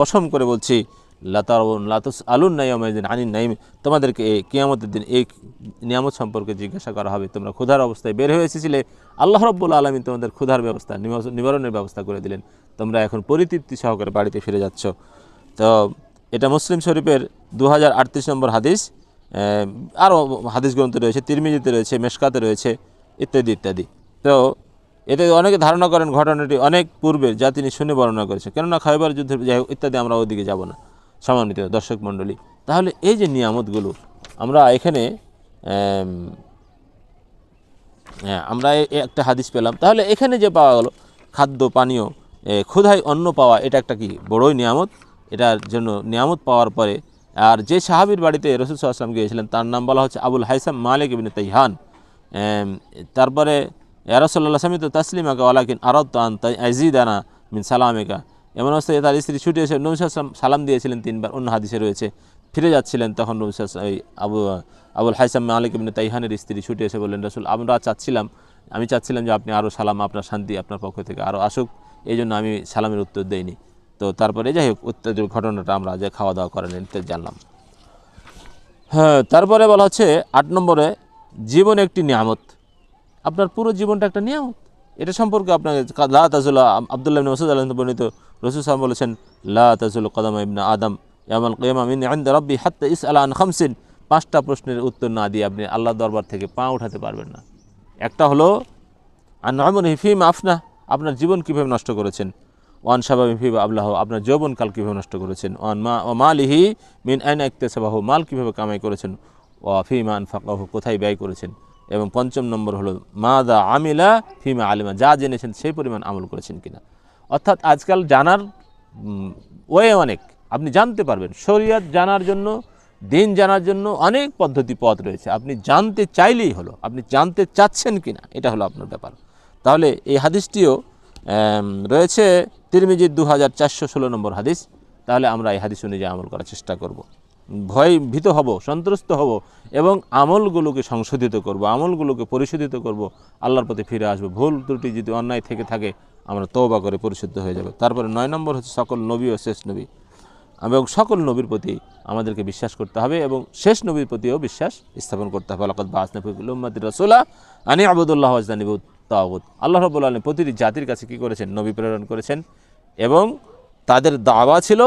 কসম করে বলছি লাতারুন লাতুস আলুন নাইমিন আনিন নাইম তোমাদেরকে এই কিয়ামতের দিন এই নিয়ামত সম্পর্কে জিজ্ঞাসা করা হবে। তোমরা ক্ষুধার অবস্থায় বের হয়ে এসেছিলে। আল্লাহ রব্বুল আলমিন তোমাদের ক্ষুধার ব্যবস্থা নিবারণের ব্যবস্থা করে দিলেন। তোমরা এখন পরিতৃপ্তি সহকারে বাড়িতে ফিরে যাচ্ছ। তো এটা মুসলিম শরীফের দু হাজার আটত্রিশ নম্বর হাদিস আরও হাদিস গ্রন্থ রয়েছে, তিরমিজিতে রয়েছে, মেশকাতে রয়েছে, ইত্যাদি ইত্যাদি। তো এতে অনেকে ধারণা করেন ঘটনাটি অনেক পূর্বের যা তিনি শুনে বর্ণনা করেছেন। কেননা খাইবার যুদ্ধের যাই হোক ইত্যাদি আমরা ওদিকে যাব না। সম্মানিত দর্শক মণ্ডলী তাহলে এই যে নিয়ামতগুলো আমরা এখানে হ্যাঁ আমরা একটা হাদিস পেলাম। তাহলে এখানে যে পাওয়া গেলো খাদ্য পানীয় ক্ষুধায় অন্ন পাওয়া এটা একটা কি বড়ই নিয়ামত? এটার জন্য নিয়ামত পাওয়ার পরে আর যে সাহাবির বাড়িতে রসুল সাল্লাম গিয়েছিলেন তার নাম বলা হচ্ছে Abul Haisam Malik ibn Taihan. M, তারপরে ইয়ারসল্লাহ সামিত তাসলিমাকা ওয়ালাকিন আরত আন তাই আজিদানা মিন সালামিকা এমন অবস্থায় তার স্ত্রী ছুটে এসে নবী সাল্লাম সালাম দিয়েছিলেন তিনবার। অন্য হাদিসে রয়েছে, ফিরে যাচ্ছিলেন তখন নবী এই আবু, আবুল হাইসাম মালিক ইবনে তাইহানের স্ত্রী ছুটে এসে বললেন, রসুল, আমরা চাচ্ছিলাম, আমি চাচ্ছিলাম যে আপনি আরও সালাম, আপনার শান্তি, আপনার পক্ষ থেকে আরও আসুক। এই জন্য আমি সালামের উত্তর দেইনি। তো তারপরে যাই হোক উত্তর ঘটনাটা আমরা যে খাওয়া দাওয়া করেন ইত্যাদি জানলাম। হ্যাঁ তারপরে বলা হচ্ছে, আট নম্বরে, জীবন একটি নিয়ামত। আপনার পুরো জীবনটা একটা নিয়ামত। এটা সম্পর্কে আপনাকে লা তাজুল্লাহ আবদুল্লাহ ইবনে মাসুদ আল্লাহ বর্ণিত রসুল সাহেব বলেছেন, লা তাজুল কদম ইবনা আদম ইয়ামাল কিয়ামা রাব্বি হাত্তা ইসআল আন খামসিন। পাঁচটা প্রশ্নের উত্তর না দিয়ে আপনি আল্লাহ দরবার থেকে পা উঠাতে পারবেন না। একটা হলো আর নয়মন হিফিম আফনা। আপনার জীবন কীভাবে নষ্ট করেছেন? ওয়ান সাবাব হিফিব আবলাহ। আপনার যৌবনকাল কীভাবে নষ্ট করেছেন? ওয়ান মা ও মালিহি মিন আইন একতেসাবাহ মাল কীভাবে কামাই করেছেন? ও ফিমা আনফাকাহ। কোথায় ব্যয় করেছেন? এবং পঞ্চম নম্বর হলো মা দা আমিলা ফিমা আলিমা যা জেনেছেন সেই পরিমাণ আমল করেছেন কিনা। অর্থাৎ আজকাল জানার ওয়ে অনেক। আপনি জানতে পারবেন, শরিয়াত জানার জন্য, দিন জানার জন্য অনেক পদ্ধতি, পথ রয়েছে। আপনি জানতে চাইলেই হলো, আপনি জানতে চাচ্ছেন কি না এটা হলো আপনার ব্যাপার। তাহলে এই হাদিসটিও রয়েছে তিরমিজির দু হাজার চারশো ষোলো নম্বর হাদিস। তাহলে আমরা এই হাদিস অনুযায়ী আমল করার চেষ্টা করব। ভয় ভীত হব সন্ত্রস্ত হব এবং আমলগুলোকে সংশোধিত করব, আমলগুলোকে পরিশোধিত করব, আল্লাহর প্রতি ফিরে আসব। ভুল ত্রুটি যদি অন্যায় থেকে থাকে, আমরা তওবা করে পরিশুদ্ধ হয়ে যাব। তারপরে নয় নম্বর হচ্ছে সকল নবী ও শেষ নবী। এবং সকল নবীর প্রতি আমাদেরকে বিশ্বাস করতে হবে এবং শেষ নবীর প্রতিও বিশ্বাস স্থাপন করতে হবে। আলাকাত বা আসনাফিকুল্লাহ রসোলা আনি আবুদুল্লাহ আজদানিবুদ তাওবুদ আল্লাহ রবুল্লা আলম প্রতিটি জাতির কাছে কী করেছেন? নবী প্রেরণ করেছেন এবং তাদের দাওয়া ছিল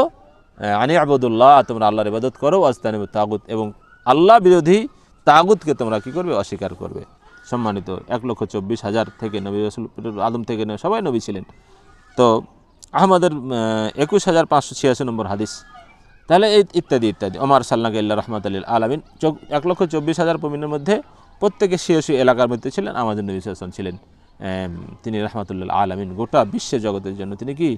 আনি আবুদুল্লাহ তোমরা আল্লাহর ইবাদত করো আজদানিবুদ তাগুত, এবং আল্লাহ বিরোধী তাগুতকে তোমরা কী করবে? অস্বীকার করবে। সম্মানিত, এক লক্ষ চব্বিশ হাজার থেকে নবী রসুল, আদম থেকে সবাই নবী ছিলেন। তো, আহমদের একুশ হাজার পাঁচশো ছিয়াশি নম্বর হাদিস। তাহলে এই ইত্যাদি ইত্যাদি। ওমার সাল্লাহ ইল্লা রহমত আল্লিল আলমিন এক লক্ষ চব্বিশ হাজার প্রমিনের মধ্যে প্রত্যেকে শিয়সী এলাকার মধ্যে ছিলেন, আমাদের নবী সাল্লাম ছিলেন। তিনি রহমতুল্লাহ আলমিন। গোটা বিশ্ব জগতের জন্য তিনি কি?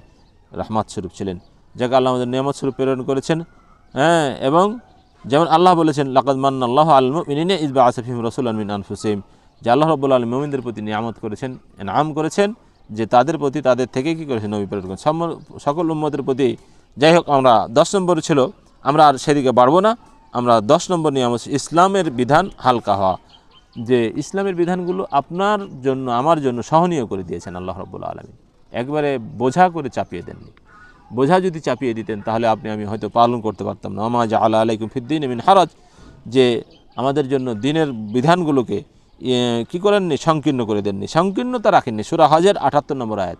রহমত স্বরূপ ছিলেন। যাকে আল্লাহ আমাদের নিয়ামত স্বরূপ প্রেরণ করেছেন হ্যাঁ এবং যেমন আল্লাহ বলেছেন, লাকাদ মান আল্লাহ আলম আলমিনে ইসবা আসফিম রসুল আলমিন আনফুসিম যে আল্লাহ রব্বুল আলম মোমিনদের প্রতি নিয়ামত করেছেন নাম করেছেন, যে তাদের প্রতি, তাদের থেকে কী করেছেন নবী প্রেরণ করেন সকল উম্মতের প্রতি যাই হোক, আমরা দশ নম্বর ছিল, আমরা আর সেদিকে বাড়বো না, আমরা দশ নম্বর নিয়ম হচ্ছে ইসলামের বিধান হালকা হওয়া। যে ইসলামের বিধানগুলো আপনার জন্য, আমার জন্য সহনীয় করে দিয়েছেন আল্লাহ রব্বুল্লা আলমী একবারে বোঝা করে চাপিয়ে দেননি। বোঝা যদি চাপিয়ে দিতেন, তাহলে আপনি আমি হয়তো পালন করতে পারতাম না। আমা জা আল্লাহ আলাইকুম ফিদ্দিন মিন হারাজ। যে আমাদের জন্য দিনের বিধানগুলোকে কি করেননি? সংকীর্ণ করে দেননি। সংকীর্ণতা রাখেননি। সুরা হজের আটাত্তর নম্বর আয়াত।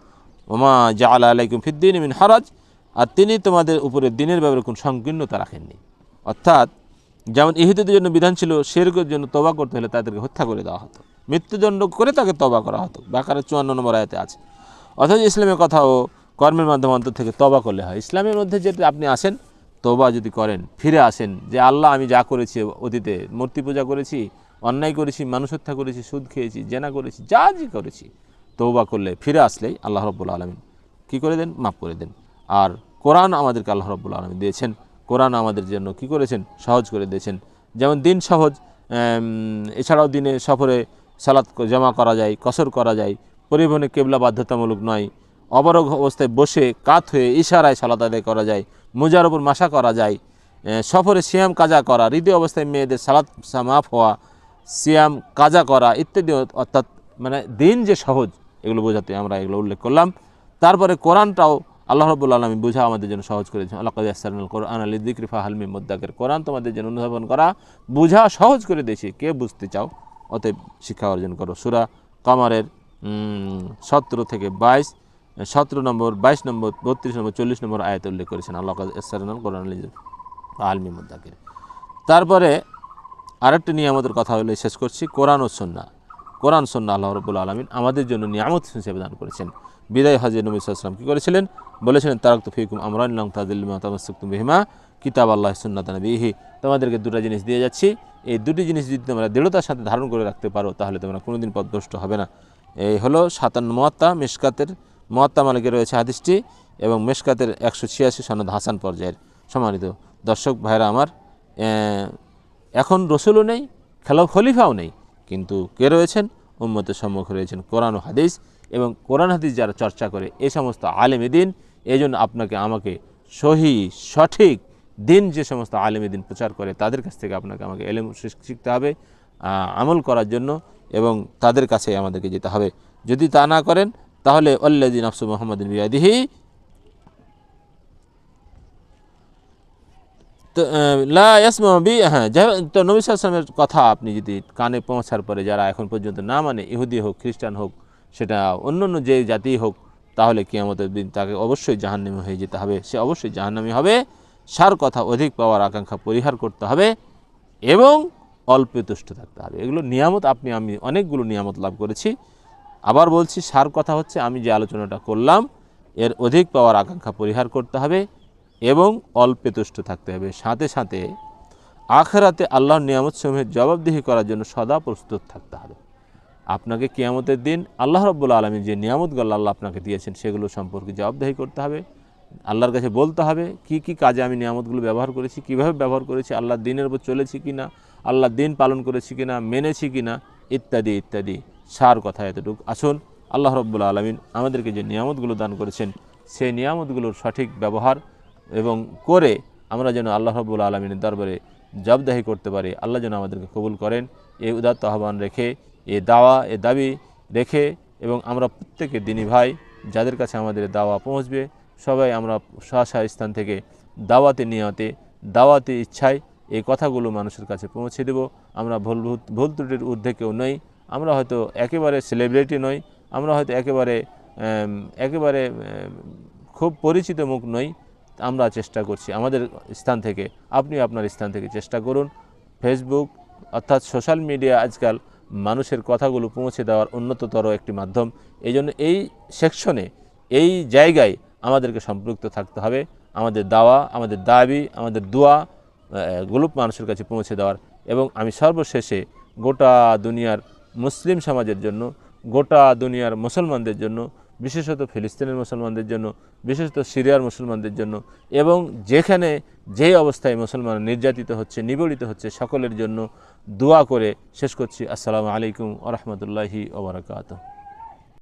ওমা জা আল্লাহ আলাইকুম ফিদ্দিন মিন হারাজ। আর তিনি তোমাদের উপরে দিনের ব্যাপারে কোনো সংকীর্ণতা রাখেননি। অর্থাৎ, যেমন ইহুদিদের জন্য বিধান ছিল শেরকের জন্য তবা করতে হলে তাদেরকে হত্যা করে দেওয়া হতো। মৃত্যুদণ্ড করে তাকে তবা করা হতো। বাকারের চুয়ান্ন নম্বর আয়াতে আছে। অথচ ইসলামের কথাও কর্মের মাধ্যমে অন্তর থেকে তবা করলে হয়। ইসলামের মধ্যে যেটা আপনি আসেন তবা যদি করেন, ফিরে আসেন যে, আল্লাহ, আমি যা করেছি অতীতে, মূর্তি পূজা করেছি, অন্যায় করেছি, মানুষ হত্যা করেছি, সুদ খেয়েছি, জেনা করেছি, যা যে করেছি তৌবা করলে ফিরে আসলেই আল্লাহ রব্বুল আলমিন কী করে দেন? মাফ করে দেন। আর কোরআন আমাদেরকে আল্লাহ রব্বুল আলমিন দিয়েছেন। কোরআন আমাদের জন্য কি করেছেন? সহজ করে দিয়েছেন। যেমন দিন সহজ এছাড়াও দিনে সফরে সালাত জমা করা যায়, কসর করা যায়। পরিবহনে কেবলা বাধ্যতামূলক নয়। অবরোধ অবস্থায় বসে কাত হয়ে ইশারায় সালাত আদায় করা যায় মোজার উপর মাসা করা যায় সফরে সিয়াম কাজা করা, হৃদয় অবস্থায় মেয়েদের সালাত মাফ হওয়া, সিয়াম কাজা করা ইত্যাদি অর্থাৎ মানে দিন যে সহজ, এগুলো বোঝাতে আমরা এগুলো উল্লেখ করলাম। তারপরে কোরআনটাও আল্লাহ রব্বুল আলমী বুঝা আমাদের জন্য সহজ করেছেন। আল্লাহ কাদিয়াসাল কোরআন আলী দিকরিফা হালমি মুদ্দাকের কোরআন তোমাদের জন্য অনুধাবন করা, বোঝা সহজ করে দিয়েছি। কে বুঝতে চাও? অতএব শিক্ষা অর্জন করো। সুরা কামারের সতেরো থেকে বাইশ। সতেরো নম্বর, বাইশ নম্বর, বত্রিশ নম্বর, চল্লিশ নম্বর আয়াত উল্লেখ করেছেন আল্লাহ কোরআন আলমি মুদ্দাকের তারপরে আরেকটি নিয়ামতের কথা হলে শেষ করছি, কোরআন ও সন্না কোরআন সন্না আল্লাহ রবুল আলমিন আমাদের জন্য নিয়ামত হিসেবে দান করেছেন। বিদায় হাজির নবী সাল্লাম কী করেছিলেন? বলেছিলেন তারক তো ফিকুম আমরান বিহিমা কিতাব আল্লাহ সুন্নাত বিহি তোমাদেরকে দুটো জিনিস দিয়ে যাচ্ছি। এই দুটি জিনিস যদি তোমরা দৃঢ়তার সাথে ধারণ করে রাখতে পারো, তাহলে তোমরা কোনোদিন পদভ্রষ্ট হবে না। এই হলো সাতান্ন মোয়াত্তা মেশকাতের মোয়াত্তা মালিকে রয়েছে হাদিসটি এবং মেশকাতের একশো ছিয়াশি সনদ হাসান পর্যায়ের সম্মানিত দর্শক ভাইরা আমার এখন রসুলও নেই খেলা খলিফাও নেই, কিন্তু কে রয়েছেন? উম্মতের সম্মুখে রয়েছেন কোরআন হাদিস এবং কোরআন হাদিস যারা চর্চা করে এই সমস্ত আলেমে দিন এই জন্য আপনাকে আমাকে সহি, সঠিক দিন যে সমস্ত আলেমে দিন প্রচার করে তাদের কাছ থেকে আপনাকে আমাকে এলেম শিখতে হবে আমল করার জন্য এবং তাদের কাছে আমাদেরকে যেতে হবে। যদি তা না করেন তাহলে অল্লাদিন আফসু মোহাম্মদিন বিয়াদিহি। তো লা বি হ্যাঁ তো কথা আপনি যদি কানে পৌঁছার পরে যারা এখন পর্যন্ত না মানে ইহুদি হোক, খ্রিস্টান হোক, সেটা অন্য অন্য যে জাতি হোক, তাহলে কিয়ামতের দিন তাকে অবশ্যই জাহান্নামী হয়ে যেতে হবে। সে অবশ্যই জাহান্নামী হবে। সার কথা অধিক পাওয়ার আকাঙ্ক্ষা পরিহার করতে হবে এবং অল্পে তুষ্ট থাকতে হবে। এগুলো নিয়ামত আপনি, আমি অনেকগুলো নিয়ামত লাভ করেছি। আবার বলছি, সার কথা হচ্ছে, আমি যে আলোচনাটা করলাম, এর অধিক পাওয়ার আকাঙ্ক্ষা পরিহার করতে হবে এবং অল্পে তুষ্ট থাকতে হবে। সাথে সাথে আখেরাতে আল্লাহর নিয়ামত সমূহের জবাবদিহি করার জন্য সদা প্রস্তুত থাকতে হবে। আপনাকে কিয়ামতের দিন আল্লাহ রব্বুল আলমী যে নিয়ামতগুলো আল্লাহ আপনাকে দিয়েছেন, সেগুলো সম্পর্কে জবাবদিহি করতে হবে। আল্লাহর কাছে বলতে হবে, কি কি কাজে আমি নিয়ামতগুলো ব্যবহার করেছি, কীভাবে ব্যবহার করেছি, আল্লাহর দিনের উপর চলেছি কি না আল্লাহর দিন পালন করেছি কি না মেনেছি কি না ইত্যাদি ইত্যাদি। সার কথা এতটুকু। আসুন, আল্লাহ রব্বুল আলমিন আমাদেরকে যে নিয়ামতগুলো দান করেছেন, সেই নিয়ামতগুলোর সঠিক ব্যবহার এবং করে আমরা যেন আল্লাহ রব্বুল আলমিনের দরবারে জবদাহি করতে পারি। আল্লাহ যেন আমাদেরকে কবুল করেন। এই উদাত্ত আহ্বান রেখে, এ দাওয়া, এ দাবি রেখে এবং আমরা প্রত্যেকে দিনী ভাই যাদের কাছে আমাদের দাওয়া পৌঁছবে, সবাই আমরা স্ব স্থান থেকে দাওয়াতে নিয়তে, দাওয়াতে ইচ্ছায় এই কথাগুলো মানুষের কাছে পৌঁছে দেব। আমরা ভুল ভুল ত্রুটির ঊর্ধ্বে কেউ নই। আমরা হয়তো একেবারে সেলিব্রিটি নই, আমরা হয়তো একেবারে একেবারে খুব পরিচিত মুখ নই, আমরা চেষ্টা করছি আমাদের স্থান থেকে, আপনি আপনার স্থান থেকে চেষ্টা করুন। ফেসবুক অর্থাৎ সোশ্যাল মিডিয়া আজকাল মানুষের কথাগুলো পৌঁছে দেওয়ার উন্নততর একটি মাধ্যম। এই জন্য এই সেকশনে এই জায়গায় আমাদেরকে সম্পৃক্ত থাকতে হবে। আমাদের দাওয়া, আমাদের দাবি, আমাদের দোয়া গ্রুপ মানুষের কাছে পৌঁছে দেওয়ার এবং আমি সর্বশেষে গোটা দুনিয়ার মুসলিম সমাজের জন্য, গোটা দুনিয়ার মুসলমানদের জন্য, বিশেষত ফিলিস্তিনের মুসলমানদের জন্য, বিশেষত সিরিয়ার মুসলমানদের জন্য, এবং যেখানে যেই অবস্থায় মুসলমান নির্যাতিত হচ্ছে নিবড়িত হচ্ছে, সকলের জন্য দোয়া করে শেষ করছি। আসসালামু আলাইকুম আ রহমতুল্লাহি ওবরাকাতু